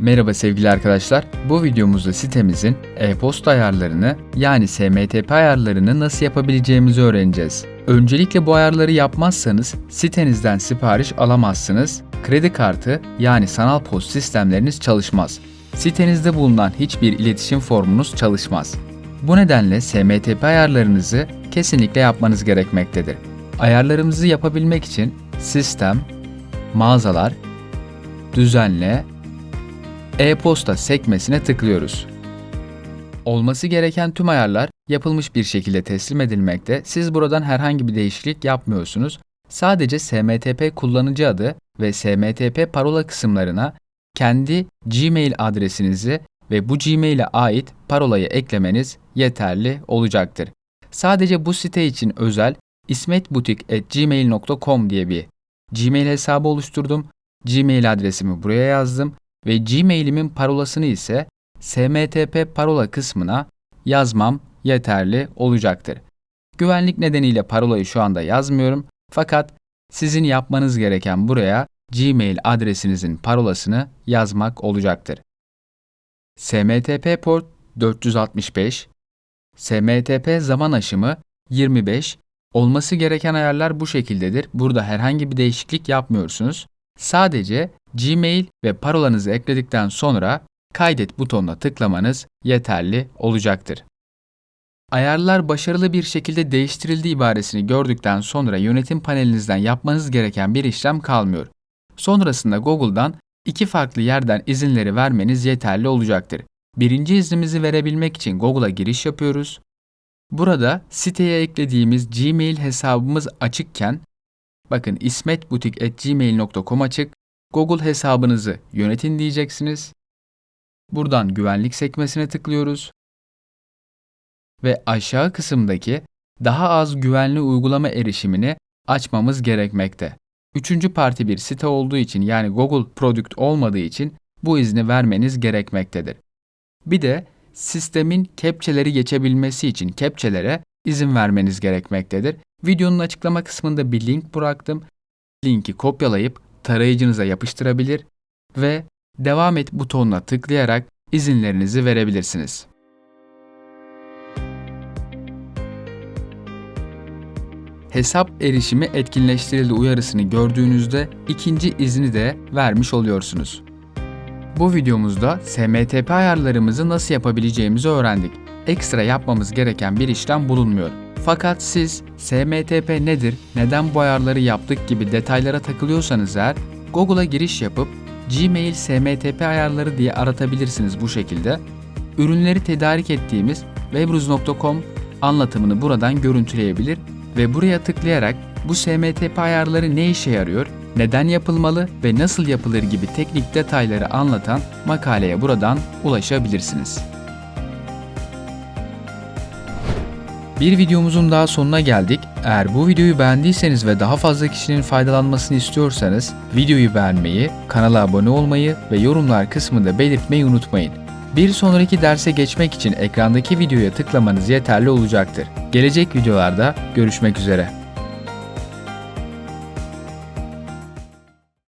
Merhaba sevgili arkadaşlar. Bu videomuzda sitemizin e-posta ayarlarını yani SMTP ayarlarını nasıl yapabileceğimizi öğreneceğiz. Öncelikle bu ayarları yapmazsanız sitenizden sipariş alamazsınız. Kredi kartı yani sanal post sistemleriniz çalışmaz. Sitenizde bulunan hiçbir iletişim formunuz çalışmaz. Bu nedenle SMTP ayarlarınızı kesinlikle yapmanız gerekmektedir. Ayarlarımızı yapabilmek için Sistem, Mağazalar, Düzenle, e-posta sekmesine tıklıyoruz. Olması gereken tüm ayarlar yapılmış bir şekilde teslim edilmekte. Siz buradan herhangi bir değişiklik yapmıyorsunuz. Sadece SMTP kullanıcı adı ve SMTP parola kısımlarına kendi Gmail adresinizi ve bu Gmail'e ait parolayı eklemeniz yeterli olacaktır. Sadece bu site için özel ismetbutik.gmail.com diye bir Gmail hesabı oluşturdum. Gmail adresimi buraya yazdım ve Gmail'imin parolasını ise SMTP parola kısmına yazmam yeterli olacaktır. Güvenlik nedeniyle parolayı şu anda yazmıyorum fakat sizin yapmanız gereken buraya Gmail adresinizin parolasını yazmak olacaktır. SMTP port 465, SMTP zaman aşımı 25, olması gereken ayarlar bu şekildedir. Burada herhangi bir değişiklik yapmıyorsunuz. Sadece Gmail ve parolanızı ekledikten sonra kaydet butonuna tıklamanız yeterli olacaktır. Ayarlar başarılı bir şekilde değiştirildi ibaresini gördükten sonra yönetim panelinizden yapmanız gereken bir işlem kalmıyor. Sonrasında Google'dan iki farklı yerden izinleri vermeniz yeterli olacaktır. Birinci iznimizi verebilmek için Google'a giriş yapıyoruz. Burada siteye eklediğimiz Gmail hesabımız açıkken, bakın ismetbutik.gmail.com açık, Google hesabınızı yönetin diyeceksiniz. Buradan güvenlik sekmesine tıklıyoruz. Ve aşağı kısımdaki daha az güvenli uygulama erişimini açmamız gerekmekte. Üçüncü parti bir site olduğu için yani Google Product olmadığı için bu izni vermeniz gerekmektedir. Bir de sistemin kepçeleri geçebilmesi için kepçelere izin vermeniz gerekmektedir. Videonun açıklama kısmında bir link bıraktım. Linki kopyalayıp tarayıcınıza yapıştırabilir ve devam et butonuna tıklayarak izinlerinizi verebilirsiniz. Hesap erişimi etkinleştirildi uyarısını gördüğünüzde ikinci izni de vermiş oluyorsunuz. Bu videomuzda SMTP ayarlarımızı nasıl yapabileceğimizi öğrendik. Ekstra yapmamız gereken bir işlem bulunmuyor. Fakat siz SMTP nedir, neden bu ayarları yaptık gibi detaylara takılıyorsanız eğer Google'a giriş yapıp Gmail SMTP ayarları diye aratabilirsiniz bu şekilde. Ürünleri tedarik ettiğimiz webruz.com anlatımını buradan görüntüleyebilir ve buraya tıklayarak bu SMTP ayarları ne işe yarıyor, neden yapılmalı ve nasıl yapılır gibi teknik detayları anlatan makaleye buradan ulaşabilirsiniz. Bir videomuzun daha sonuna geldik. Eğer bu videoyu beğendiyseniz ve daha fazla kişinin faydalanmasını istiyorsanız videoyu beğenmeyi, kanala abone olmayı ve yorumlar kısmında belirtmeyi unutmayın. Bir sonraki derse geçmek için ekrandaki videoya tıklamanız yeterli olacaktır. Gelecek videolarda görüşmek üzere.